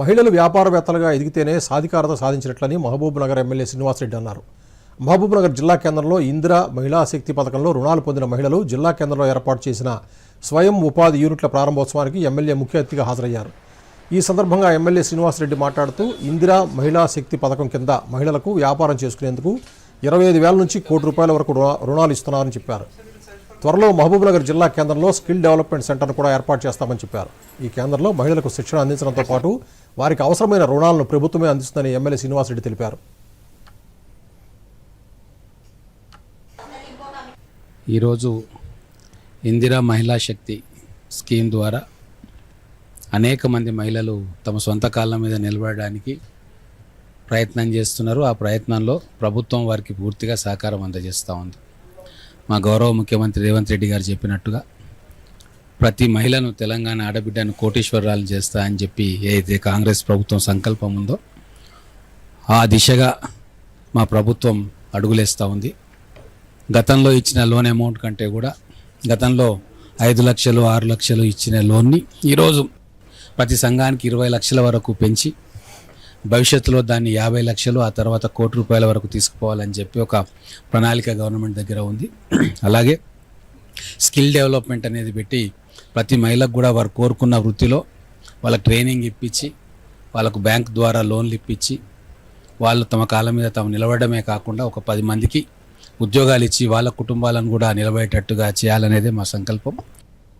మహిళలు వ్యాపారవేత్తలుగా ఎదిగితేనే సాధికారత సాధించినట్లని మహబూబ్ నగర్ ఎమ్మెల్యే శ్రీనివాసరెడ్డి అన్నారు. మహబూబ్ నగర్ జిల్లా కేంద్రంలో ఇందిరా మహిళా శక్తి పథకంలో రుణాలు పొందిన మహిళలు జిల్లా కేంద్రంలో ఏర్పాటు చేసిన స్వయం ఉపాధి యూనిట్ల ప్రారంభోత్సవానికి ఎమ్మెల్యే ముఖ్య అతిథిగా హాజరయ్యారు. ఈ సందర్భంగా ఎమ్మెల్యే శ్రీనివాసరెడ్డి మాట్లాడుతూ ఇందిరా మహిళా శక్తి పథకం కింద మహిళలకు వ్యాపారం చేసుకునేందుకు ఇరవై ఐదు వేల నుంచి కోటి రూపాయల వరకు రుణాలు ఇస్తున్నారని చెప్పారు. త్వరలో మహబూబ్నగర్ జిల్లా కేంద్రంలో స్కిల్ డెవలప్మెంట్ సెంటర్ను కూడా ఏర్పాటు చేస్తామని చెప్పారు. ఈ కేంద్రంలో మహిళలకు శిక్షణ అందించడంతో పాటు వారికి అవసరమైన రుణాలను ప్రభుత్వమే అందిస్తుందని ఎమ్మెల్యే శ్రీనివాసరెడ్డి తెలిపారు. ఈరోజు ఇందిరా మహిళా శక్తి స్కీమ్ ద్వారా అనేక మంది మహిళలు తమ సొంత కాళ్ళ మీద నిలబడడానికి ప్రయత్నం చేస్తున్నారు. ఆ ప్రయత్నంలో ప్రభుత్వం వారికి పూర్తిగా సహకారం అందజేస్తూ ఉంది. మా గౌరవ ముఖ్యమంత్రి రేవంత్ రెడ్డి గారు చెప్పినట్టుగా ప్రతి మహిళను తెలంగాణ ఆడబిడ్డను కోటీశ్వరాలు చేస్తా అని చెప్పి ఏదైతే కాంగ్రెస్ ప్రభుత్వం సంకల్పం ఉందో ఆ దిశగా మా ప్రభుత్వం అడుగులేస్తూ ఉంది. గతంలో ఇచ్చిన లోన్ అమౌంట్ కంటే కూడా గతంలో ఐదు లక్షలు ఆరు లక్షలు ఇచ్చిన లోన్ని ఈరోజు ప్రతి సంఘానికి ఇరవై లక్షల వరకు పెంచి భవిష్యత్తులో దాన్ని యాభై లక్షలు ఆ తర్వాత కోటి రూపాయల వరకు తీసుకుపోవాలని చెప్పి ఒక ప్రణాళిక గవర్నమెంట్ దగ్గర ఉంది. అలాగే స్కిల్ డెవలప్మెంట్ అనేది పెట్టి ప్రతి మహిళకు కూడా వారు కోరుకున్న వృత్తిలో వాళ్ళకి ట్రైనింగ్ ఇప్పించి వాళ్ళకు బ్యాంక్ ద్వారా లోన్లు ఇప్పించి వాళ్ళు తమ కాళ్ళ మీద తాము నిలబడమే కాకుండా ఒక పది మందికి ఉద్యోగాలు ఇచ్చి వాళ్ళ కుటుంబాలను కూడా నిలబడేటట్టుగా చేయాలనేదే మా సంకల్పం.